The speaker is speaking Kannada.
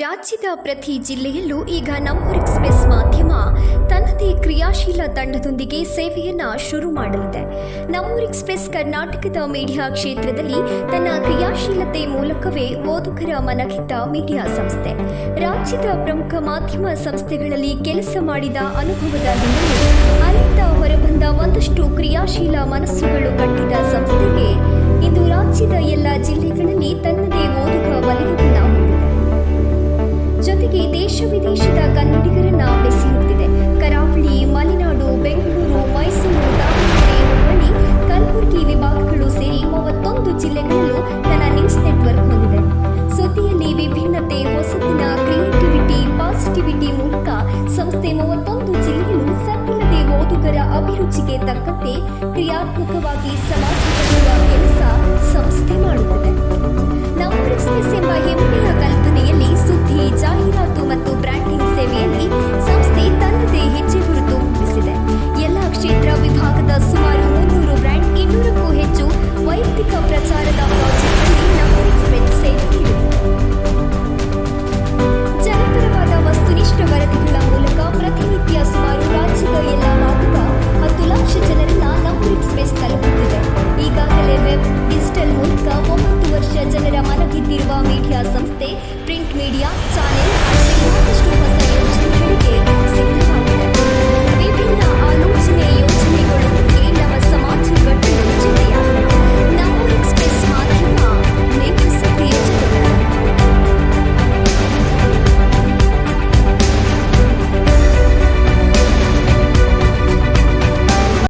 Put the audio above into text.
ರಾಜ್ಯದ ಪ್ರತಿ ಜಿಲ್ಲೆಯಲ್ಲೂ ಈಗ ನಮ್ಮೂರ್ ಎಕ್ಸ್ಪ್ರೆಸ್ ಮಾಧ್ಯಮ ತನ್ನದೇ ಕ್ರಿಯಾಶೀಲ ತಂಡದೊಂದಿಗೆ ಸೇವೆಯನ್ನ ಶುರು ಮಾಡಲಿದೆ. ನಮ್ಮೂರ್ ಎಕ್ಸ್ಪ್ರೆಸ್ ಕರ್ನಾಟಕದ ಮೀಡಿಯಾ ಕ್ಷೇತ್ರದಲ್ಲಿ ತನ್ನ ಕ್ರಿಯಾಶೀಲತೆ ಮೂಲಕವೇ ಓದುಗರ ಮನಗಿದ್ದ ಮೀಡಿಯಾ ಸಂಸ್ಥೆ. ರಾಜ್ಯದ ಪ್ರಮುಖ ಮಾಧ್ಯಮ ಸಂಸ್ಥೆಗಳಲ್ಲಿ ಕೆಲಸ ಮಾಡಿದ ಅನುಭವದ ಹಿನ್ನೆಲೆ ಅಲ್ಲಿಂದ ಹೊರಬಂದ ವಿದೇಶದ ಕನ್ನಡಿಗರನ್ನ ಬೆಸೆಯುತ್ತಿದೆ. ಕರಾವಳಿ, ಮಲೆನಾಡು, ಬೆಂಗಳೂರು, ಮೈಸೂರು, ದಾವಣಗೆರೆ, ಹುಬ್ಬಳ್ಳಿ, ಕಲಬುರಗಿ ವಿಭಾಗಗಳು ಸೇರಿ ಮೂವತ್ತೊಂದು ಜಿಲ್ಲೆಗಳಲ್ಲೂ ತನ್ನ ನ್ಯೂಸ್ ನೆಟ್ವರ್ಕ್ ಹೊಂದಿದೆ. ಸುದ್ದಿಯಲ್ಲಿ ವಿಭಿನ್ನತೆ ಹೊಸತಿನ ಕ್ರಿಯೇಟಿವಿಟಿ ಪಾಸಿಟಿವಿಟಿ ಮೂಲಕ ಸಂಸ್ಥೆ ಮೂವತ್ತೊಂದು ಜಿಲ್ಲೆಯಲ್ಲೂ ಸಕ್ರಿಯತೆ ಓದುಗರ ಅಭಿರುಚಿಗೆ ತಕ್ಕಂತೆ ವೈಯಕ್ತಿಕ ಪ್ರಚಾರದ ಸೇವೆ ನೀಡಿದೆ ಜನಪರವಾದ ವಸ್ತುನಿಷ್ಠ ವರದಿಗಳ ಮೂಲಕ ಪ್ರತಿನಿತ್ಯ ಸುಮಾರು ರಾಜ್ಯದ ಎಲ್ಲ ಭಾಗದ ಲಕ್ಷ ಜನರನ್ನ ನಮ್ಮ ಎಕ್ಸ್ಪ್ರೆಸ್ ಈಗಾಗಲೇ ವೆಬ್ ಡಿಜಿಟಲ್ ಮೂಲಕ ಒಂಬತ್ತು ವರ್ಷ ಜನರ ಮನಗೆದ್ದಿರುವ ಮೀಡಿಯಾ ಸಂಸ್ಥೆ ಪ್ರಿಂಟ್ ಮೀಡಿಯಾ